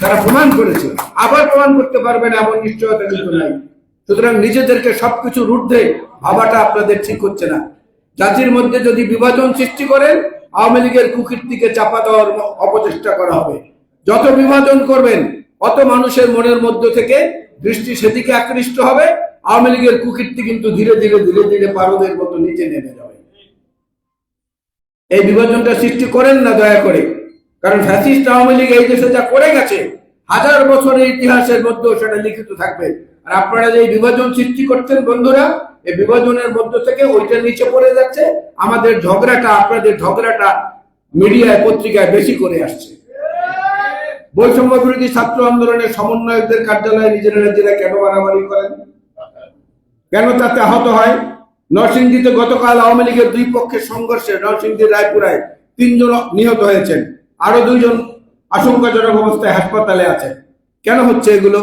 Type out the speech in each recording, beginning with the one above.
তারা প্রমাণ করেছে। আবার প্রমাণ করতে পারবেন এমন নিশ্চয়তা কিন্তু নাই। সুতরাং নিজেদেরকে সবকিছু ঊর্ধ্বে ভাবাটা আপনাদের ঠিক হচ্ছে না। জাতির মধ্যে যদি বিভাজন সৃষ্টি করেন, আওয়ামী লীগের কুকীর্তিকে চাপা দেওয়ার অপচেষ্টা করা হবে। যত বিভাজন করবেন, অত মানুষের মনের মধ্য থেকে দৃষ্টি সেদিকে আকৃষ্ট হবে। আওয়ামী লীগের কুকীর্তি কিন্তু ধীরে ধীরে ধীরে ধীরে পারদের মতো নিচে নেমে যাবে। এই বিভাজনটা সৃষ্টি করেন না দয়া করে। কারণ ফ্যাসিস্ট আওয়ামী লীগ এই দেশে যা করে গেছে, হাজার বছরের ইতিহাসের মধ্যেও সেটা লিখিত থাকবে। আর আপনারা যে বিভাজন সৃষ্টি করছেন, বন্ধুরা, এই বিভাজনের মধ্য থেকে ওইটা নিচে পড়ে যাচ্ছে। আমাদের ঝগড়াটা, আপনাদের ঝগড়াটা মিডিয়ায়, পত্রিকায় বেশি করে আসছে। বৈষম্য বিরোধী ছাত্র আন্দোলনের সমন্বয়কদের কার্যালয়ে নিজেরা নিজেরা কেন বাড়াবাড়ি করেন? কেন তাতে আহত হয়? নরসিংদীতে গতকাল আওয়ামী লীগের দুই পক্ষের সংঘর্ষে নরসিংদীর রায়পুরায় তিনজন নিহত হয়েছেন। আরও দুইজন আশঙ্কাজনক অবস্থায় হাসপাতালে আছেন কেন হচ্ছে এগুলো?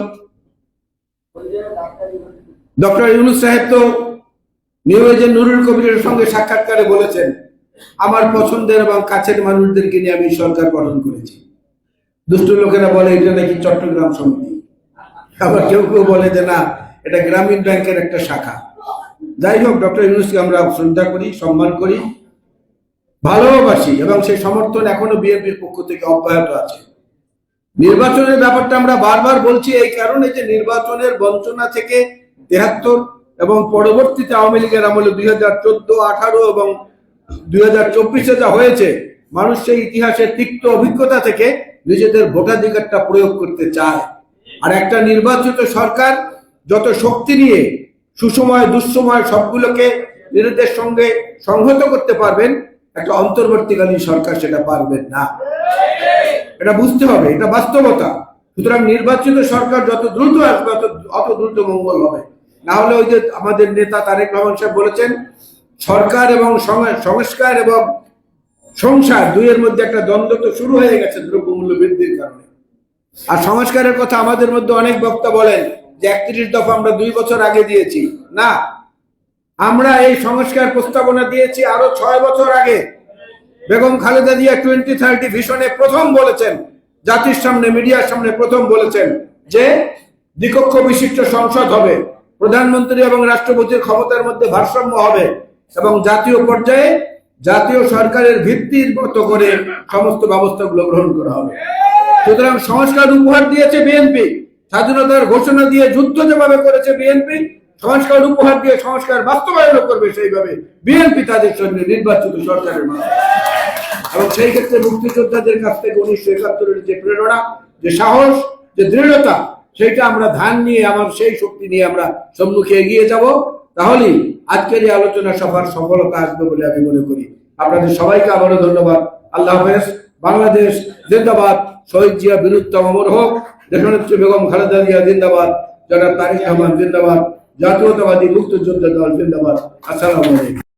ডক্টর ইউনুস সাহেব তো নিউ এজেন্ট নুরুল কবিরের সঙ্গে সাক্ষাৎকারে বলেছেন, আমার পছন্দের এবং কাছের মানুষদেরকে নিয়ে আমি সরকার গঠন করেছি। দুষ্ট লোকেরা বলে, এটা নাকি চট্টগ্রাম সমিতি? আবার কেউ কেউ বলে যে, না, এটা গ্রামীণ ব্যাংকের একটা শাখা। যাই হোক, ডক্টর ইউনুসকে আমরা শ্রদ্ধা করি, সম্মান করি। ভালোবাসি এবং সেই সমর্থন এখনও বিএনপির পক্ষ থেকে অব্যাহত আছে। নির্বাচনের ব্যাপারটা আমরা বারবার বলছি এই কারণে যে নির্বাচনের বঞ্চনা থেকে তেহাত্তর এবং পরবর্তীতে আওয়ামী লীগের আমলে দুই হাজার চোদ্দ, আঠারো এবং দুই হাজার চব্বিশে যা হয়েছে, মানুষ সেই ইতিহাসের তিক্ত অভিজ্ঞতা থেকে নিজেদের ভোটাধিকারটা প্রয়োগ করতে চায়। আর একটা নির্বাচিত সরকার যত শক্তি নিয়ে সুসময়, দুঃসময় সবগুলোকে নিজেদের সঙ্গে সংহত করতে পারবেন একটা অন্তর্বর্তীকালীন সরকার সেটা পারবেন না। এটা বুঝতে হবে, এটা বাস্তবতা। সুতরাং নির্বাচিত সরকার যত দ্রুত আসবে অত দ্রুত মঙ্গল হবে। না হলে ওই যে আমাদের নেতা তারেক রহমান সাহেব বলেছেন, সরকার এবং সংস্কার এবং সংসার দুইয়ের মধ্যে একটা দ্বন্দ্ব তো শুরু হয়ে গেছে দ্রব্যমূল্য বৃদ্ধির কারণে। আর সংস্কারের কথা আমাদের মধ্যে অনেক বক্তা বলেন যে একত্রিশ দফা আমরা দুই বছর আগে দিয়েছি। না আমরা এই সংস্কার প্রস্তাবনা দিয়েছি আরও ছয় বছর আগে। বেগম খালেদা জিয়া টোয়েন্টি থার্টি ভিশনে প্রথম বলেছেন, জাতির সামনে, মিডিয়ার সামনে প্রথম বলেছেন যে দ্বিকক্ষ বিশিষ্ট সংসদ হবে, প্রধানমন্ত্রী এবং রাষ্ট্রপতির ক্ষমতার মধ্যে ভারসাম্য হবে এবং জাতীয় পর্যায়ে জাতীয় সরকারের ভিত্তির মতো করে সমস্ত ব্যবস্থাগুলো গ্রহণ করা হবে। সুতরাং সংস্কার উপহার দিয়েছে বিএনপি, স্বাধীনতার ঘোষণা দিয়ে যুদ্ধ যেভাবে করেছে বিএনপি সংস্কার উপহার দিয়ে সংস্কার বাস্তবায়ন করবে সেইভাবে বিএনপি তাদের সঙ্গে নির্বাচিত সরকারের মাধ্যমে এবং সেই ক্ষেত্রে মুক্তিযোদ্ধাদের কাছ থেকে উনিশশো একাত্তরের যে প্রেরণা, যে সাহস, যে দৃঢ়তা, সেইটা আমরা ধান নিয়ে, আমার সেই শক্তি নিয়ে আমরা সম্মুখে এগিয়ে যাব। তাহলেই আজকের এই আলোচনা সভার সফলতা আসবে বলে আমি মনে করি। আপনাদের সবাইকে আবারও ধন্যবাদ। আল্লাহ হাফেজ। বাংলাদেশ জিন্দাবাদ। শহীদ জিয়া বীরুত্তম অমর হোক দেশনেত্রী বেগম খালেদা জিয়া জিন্দাবাদ। জনাব তারিক রহমান জিন্দাবাদ। জাতীয়তাবাদী মুক্তিযোদ্ধা দল জিন্দাবাদ। আসসালামু আলাইকুম।